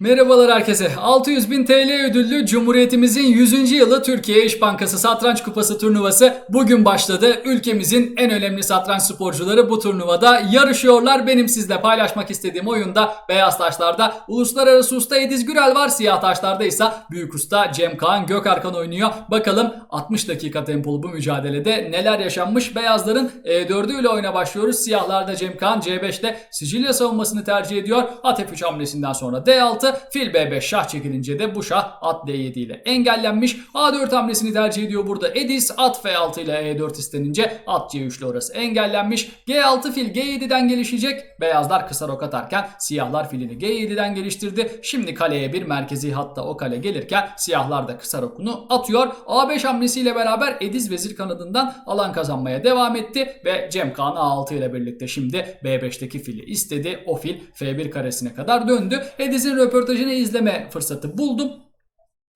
Merhabalar herkese. 600 bin TL ödüllü Cumhuriyetimizin 100. yılı Türkiye İş Bankası Satranç Kupası turnuvası bugün başladı. Ülkemizin en önemli satranç sporcuları bu turnuvada yarışıyorlar. Benim sizle paylaşmak istediğim oyunda beyaz taşlarda uluslararası usta Ediz Gürel var. Siyah taşlarda ise büyük usta Cem Kaan Gökarkan oynuyor. Bakalım 60 dakika tempolu bu mücadelede neler yaşanmış. Beyazların E4'ü ile oyuna başlıyoruz. Siyahlarda Cem Kaan C5'te Sicilya savunmasını tercih ediyor. At F3 hamlesinden sonra D6 fil B5 şah çekilince de bu şah at D7 ile engellenmiş. A4 hamlesini tercih ediyor burada Edis. At F6 ile E4 istenince at C3 ile orası engellenmiş. G6 fil G7'den gelişecek. Beyazlar kısa rok atarken siyahlar filini G7'den geliştirdi. Şimdi kaleye bir merkezi hatta o kale gelirken siyahlar da kısa rokunu atıyor. A5 hamlesiyle beraber Ediz vezir kanadından alan kazanmaya devam etti ve Cem Kaan A6 ile birlikte şimdi B5'teki fili istedi. O fil F1 karesine kadar döndü. Ediz'in röportajını izleme fırsatı buldum.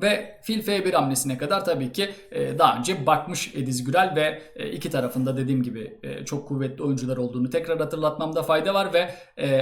Ve fil F1 hamlesine kadar tabii ki e, daha önce bakmış Ediz Gürel ve e, iki tarafında dediğim gibi e, çok kuvvetli oyuncular olduğunu tekrar hatırlatmamda fayda var ve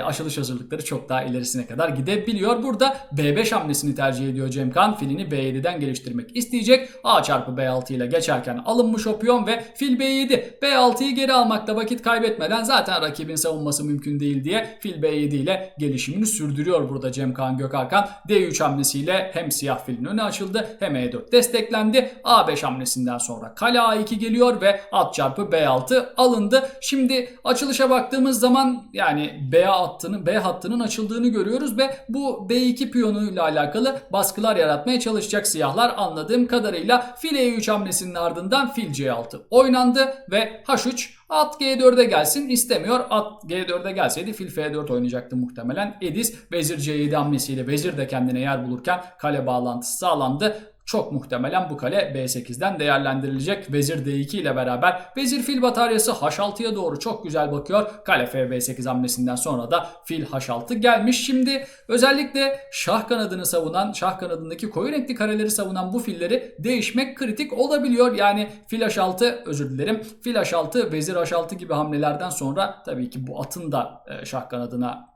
aşılış hazırlıkları çok daha ilerisine kadar gidebiliyor. Burada B5 hamlesini tercih ediyor Cem Kan. Filini B7'den geliştirmek isteyecek. A çarpı B6 ile geçerken alınmış o piyon ve fil B7. B6'yı geri almakta vakit kaybetmeden zaten rakibin savunması mümkün değil diye fil B7 ile gelişimini sürdürüyor burada Cem Kaan Gökarkan. D3 hamlesiyle hem siyah filin önü açıldı hem E4 desteklendi. A5 hamlesinden sonra kale A2 geliyor ve at çarpı B6 alındı. Şimdi açılışa baktığımız zaman yani B hattının B hattının açıldığını görüyoruz ve bu B2 piyonuyla alakalı baskılar yaratmaya çalışacak siyahlar anladığım kadarıyla fil E3 hamlesinin ardından fil C6 oynandı ve H3 At G4'e gelsin istemiyor. At G4'e gelseydi fil F4 oynayacaktı muhtemelen. Edis vezir C7 hamlesiyle vezir de kendine yer bulurken kale bağlantısı sağlandı. Çok muhtemelen bu kale B8'den değerlendirilecek. Vezir D2 ile beraber vezir fil bataryası H6'ya doğru çok güzel bakıyor. Kale FB8 hamlesinden sonra da fil H6 gelmiş. Şimdi özellikle şah kanadını savunan, şah kanadındaki koyu renkli kareleri savunan bu filleri değişmek kritik olabiliyor. Yani fil H6 özür dilerim. Fil H6, vezir H6 gibi hamlelerden sonra tabii ki bu atın da e, şah kanadına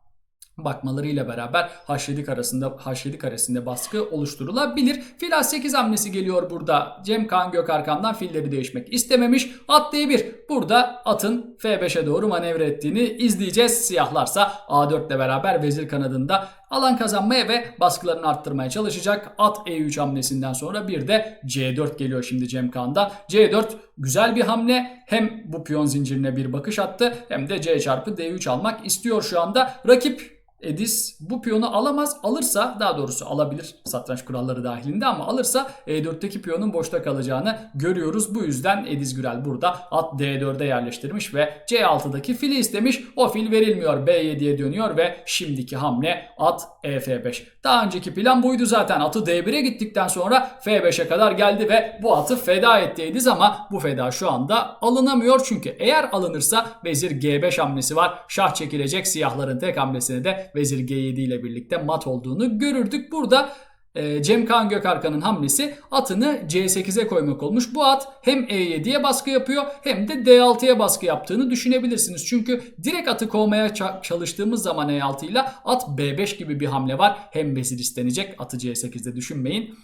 bakmalarıyla beraber H7 karesinde H7 karesinde baskı oluşturulabilir. Fil A8 hamlesi geliyor burada. Cem Kaan Gökarkan'dan filleri değişmek istememiş. At D1. Burada atın F5'e doğru manevra ettiğini izleyeceğiz. Siyahlarsa A4 ile beraber vezir kanadında alan kazanmaya ve baskılarını arttırmaya çalışacak. At E3 hamlesinden sonra bir de C4 geliyor şimdi Cem Kaan'dan. C4 güzel bir hamle. Hem bu piyon zincirine bir bakış attı hem de C çarpı D3 almak istiyor şu anda. Rakip Edis bu piyonu alamaz. Alırsa daha doğrusu alabilir satranç kuralları dahilinde ama alırsa E4'teki piyonun boşta kalacağını görüyoruz. Bu yüzden Ediz Gürel burada at D4'e yerleştirmiş ve C6'daki fili istemiş. O fil verilmiyor. B7'ye dönüyor ve şimdiki hamle at EF5. Daha önceki plan buydu zaten. Atı D1'e gittikten sonra F5'e kadar geldi ve bu atı feda etti Ediz ama bu feda şu anda alınamıyor. Çünkü eğer alınırsa vezir G5 hamlesi var. Şah çekilecek siyahların tek hamlesini de vezir G7 ile birlikte mat olduğunu görürdük. Burada e, Cem Kaan Gökarkan'ın hamlesi atını C8'e koymak olmuş. Bu at hem E7'ye baskı yapıyor hem de D6'ya baskı yaptığını düşünebilirsiniz. Çünkü direkt atı kovmaya ça- çalıştığımız zaman E6 ile at B5 gibi bir hamle var. Hem vezir istenecek atı C8'de düşünmeyin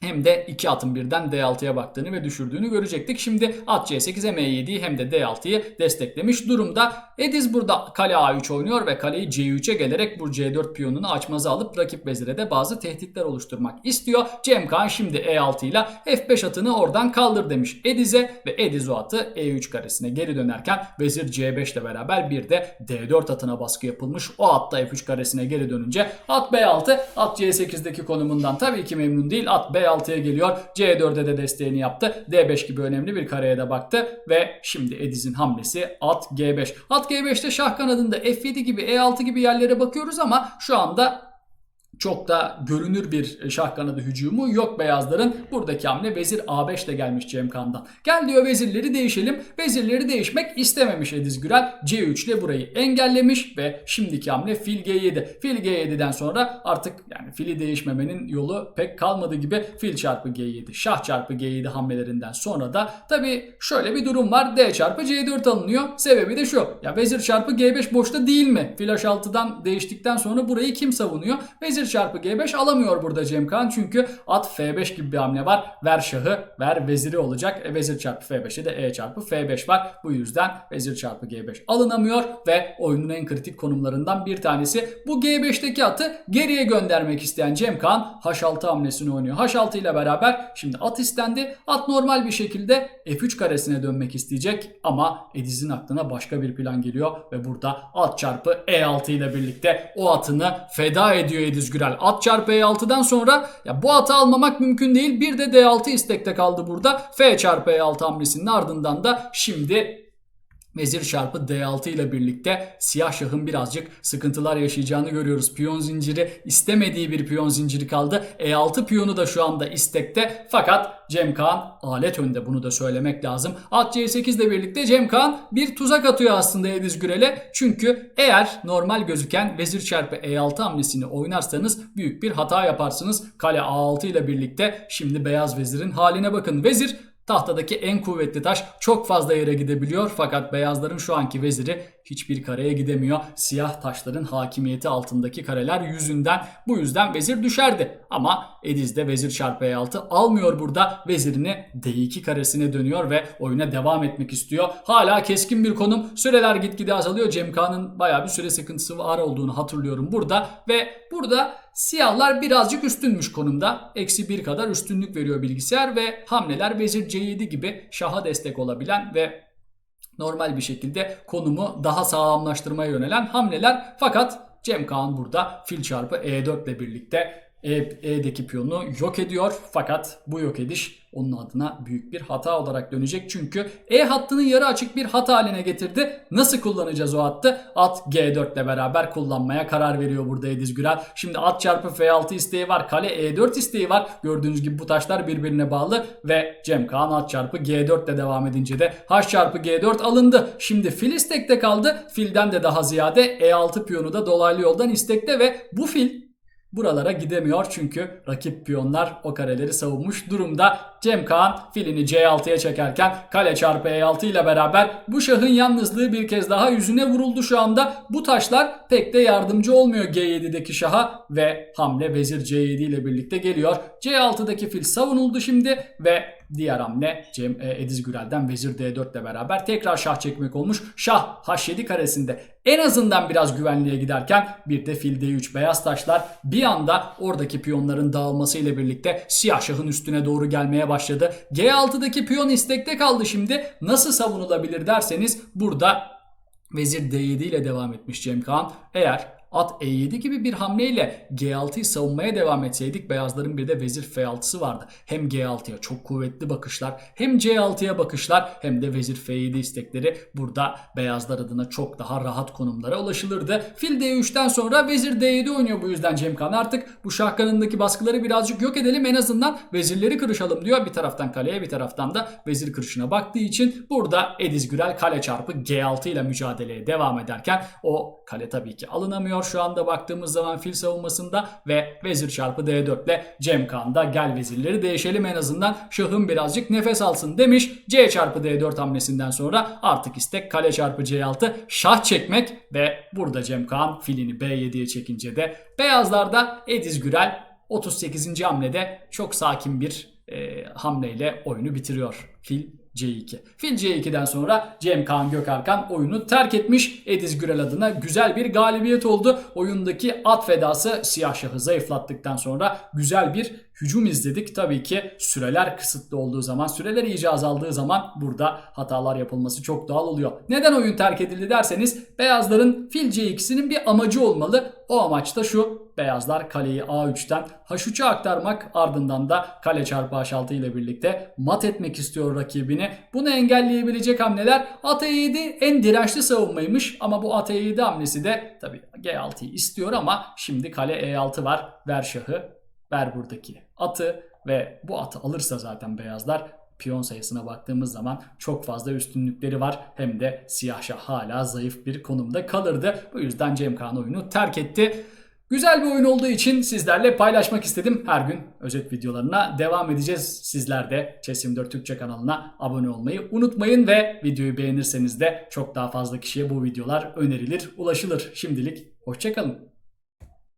hem de iki atın birden D6'ya baktığını ve düşürdüğünü görecektik. Şimdi at C8 hem E7'yi hem de D6'yı desteklemiş durumda. Ediz burada kale A3 oynuyor ve kaleyi C3'e gelerek bu C4 piyonunu açmazı alıp rakip vezire de bazı tehditler oluşturmak istiyor. Cem Kaan şimdi E6 ile F5 atını oradan kaldır demiş Ediz'e ve Ediz o atı E3 karesine geri dönerken vezir C5 ile beraber bir de D4 atına baskı yapılmış. O at da F3 karesine geri dönünce at B6 at C8'deki konumundan tabii ki memnun değil. At B6'ya geliyor. C4'e de desteğini yaptı. D5 gibi önemli bir kareye de baktı ve şimdi Ediz'in hamlesi at G5. At G5'te şah kanadında F7 gibi E6 gibi yerlere bakıyoruz ama şu anda çok da görünür bir şah kanadı hücumu yok beyazların. Buradaki hamle vezir A5 ile gelmiş Cem Kan'dan. Gel diyor vezirleri değişelim. Vezirleri değişmek istememiş Ediz Gürel. C3 ile burayı engellemiş ve şimdiki hamle fil G7. Fil G7'den sonra artık yani fili değişmemenin yolu pek kalmadı gibi fil çarpı G7, şah çarpı G7 hamlelerinden sonra da tabi şöyle bir durum var. D çarpı C4 alınıyor. Sebebi de şu. Ya vezir çarpı G5 boşta değil mi? Fil H6'dan değiştikten sonra burayı kim savunuyor? Vezir çarpı G5 alamıyor burada Cemkan çünkü at F5 gibi bir hamle var. Ver şahı, ver veziri olacak. E, vezir çarpı F5'e de E çarpı F5 var. Bu yüzden vezir çarpı G5 alınamıyor ve oyunun en kritik konumlarından bir tanesi. Bu G5'teki atı geriye göndermek isteyen Cemkan H6 hamlesini oynuyor. H6 ile beraber şimdi at istendi. At normal bir şekilde F3 karesine dönmek isteyecek ama Ediz'in aklına başka bir plan geliyor ve burada at çarpı E6 ile birlikte o atını feda ediyor Ediz Gürel. At çarpı E6'dan sonra ya bu atı almamak mümkün değil. Bir de D6 istekte kaldı burada. F çarpı E6 hamlesinin ardından da şimdi Vezir çarpı D6 ile birlikte siyah şahın birazcık sıkıntılar yaşayacağını görüyoruz. Piyon zinciri istemediği bir piyon zinciri kaldı. E6 piyonu da şu anda istekte. Fakat Cem Kağan alet önde bunu da söylemek lazım. At C8 ile birlikte Cem Kağan bir tuzak atıyor aslında Ediz Gürel'e. Çünkü eğer normal gözüken vezir çarpı E6 hamlesini oynarsanız büyük bir hata yaparsınız. Kale A6 ile birlikte şimdi beyaz vezirin haline bakın. Vezir Tahtadaki en kuvvetli taş çok fazla yere gidebiliyor fakat beyazların şu anki veziri hiçbir kareye gidemiyor. Siyah taşların hakimiyeti altındaki kareler yüzünden bu yüzden vezir düşerdi. Ama Ediz de vezir çarpı E6 almıyor burada. Vezirini D2 karesine dönüyor ve oyuna devam etmek istiyor. Hala keskin bir konum. Süreler gitgide azalıyor. Cem Kağan'ın bayağı bir süre sıkıntısı var olduğunu hatırlıyorum burada. Ve burada siyahlar birazcık üstünmüş konumda. Eksi bir kadar üstünlük veriyor bilgisayar ve hamleler vezir C7 gibi şaha destek olabilen ve normal bir şekilde konumu daha sağlamlaştırmaya yönelen hamleler. Fakat Cem Kağan burada fil çarpı E4 ile birlikte E'deki piyonu yok ediyor. Fakat bu yok ediş onun adına büyük bir hata olarak dönecek. Çünkü E hattını yarı açık bir hat haline getirdi. Nasıl kullanacağız o hattı? At G4 ile beraber kullanmaya karar veriyor burada Ediz Gürel. Şimdi at çarpı F6 isteği var. Kale E4 isteği var. Gördüğünüz gibi bu taşlar birbirine bağlı ve Cem Kağan at çarpı G4 ile devam edince de H çarpı G4 alındı. Şimdi fil istekte kaldı. Filden de daha ziyade E6 piyonu da dolaylı yoldan istekte ve bu fil buralara gidemiyor çünkü rakip piyonlar o kareleri savunmuş durumda. Cem Kağan filini C6'ya çekerken kale çarpı E6 ile beraber bu şahın yalnızlığı bir kez daha yüzüne vuruldu şu anda. Bu taşlar pek de yardımcı olmuyor G7'deki şaha ve hamle vezir C7 ile birlikte geliyor. C6'daki fil savunuldu şimdi ve diğer hamle Cem e, Ediz Gürel'den vezir D4 ile beraber tekrar şah çekmek olmuş. Şah H7 karesinde en azından biraz güvenliğe giderken bir de fil D3 beyaz taşlar bir anda oradaki piyonların dağılması ile birlikte siyah şahın üstüne doğru gelmeye başladı. G6'daki piyon istekte kaldı şimdi. Nasıl savunulabilir derseniz burada vezir D7 ile devam etmiş Cem Kağan. Eğer at E7 gibi bir hamleyle G6'yı savunmaya devam etseydik beyazların bir de vezir F6'sı vardı. Hem G6'ya çok kuvvetli bakışlar hem C6'ya bakışlar hem de vezir F7 istekleri burada beyazlar adına çok daha rahat konumlara ulaşılırdı. Fil D3'ten sonra vezir D7 oynuyor bu yüzden Cemkan artık bu şah kanadındaki baskıları birazcık yok edelim en azından vezirleri kırışalım diyor. Bir taraftan kaleye bir taraftan da vezir kırışına baktığı için burada Ediz Gürel kale çarpı G6 ile mücadeleye devam ederken o kale tabii ki alınamıyor şu anda baktığımız zaman fil savunmasında ve vezir çarpı D4 ile Cem Kağan'da gel vezirleri değişelim en azından şahın birazcık nefes alsın demiş. C çarpı D4 hamlesinden sonra artık istek kale çarpı C6 şah çekmek ve burada Cem Kağan filini B7'ye çekince de beyazlarda Ediz Gürel 38. hamlede çok sakin bir e, hamleyle oyunu bitiriyor. Fil C2. Fil C2'den sonra Cem Kaan Gökarkan oyunu terk etmiş. Ediz Gürel adına güzel bir galibiyet oldu. Oyundaki at fedası siyah şahı zayıflattıktan sonra güzel bir hücum izledik. Tabii ki süreler kısıtlı olduğu zaman, süreler iyice azaldığı zaman burada hatalar yapılması çok doğal oluyor. Neden oyun terk edildi derseniz beyazların fil C2'sinin bir amacı olmalı. O amaç da şu. Beyazlar kaleyi A3'ten H3'e aktarmak ardından da kale çarpı H6 ile birlikte mat etmek istiyor rakibini. Bunu engelleyebilecek hamleler at E7 en dirençli savunmaymış ama bu at E7 hamlesi de tabii G6'yı istiyor ama şimdi kale E6 var. Ver şahı, ver buradaki atı ve bu atı alırsa zaten beyazlar piyon sayısına baktığımız zaman çok fazla üstünlükleri var. Hem de siyah şah hala zayıf bir konumda kalırdı. Bu yüzden Cem Kağan oyunu terk etti. Güzel bir oyun olduğu için sizlerle paylaşmak istedim. Her gün özet videolarına devam edeceğiz. Sizler de Chess24 Türkçe kanalına abone olmayı unutmayın ve videoyu beğenirseniz de çok daha fazla kişiye bu videolar önerilir, ulaşılır. Şimdilik hoşçakalın.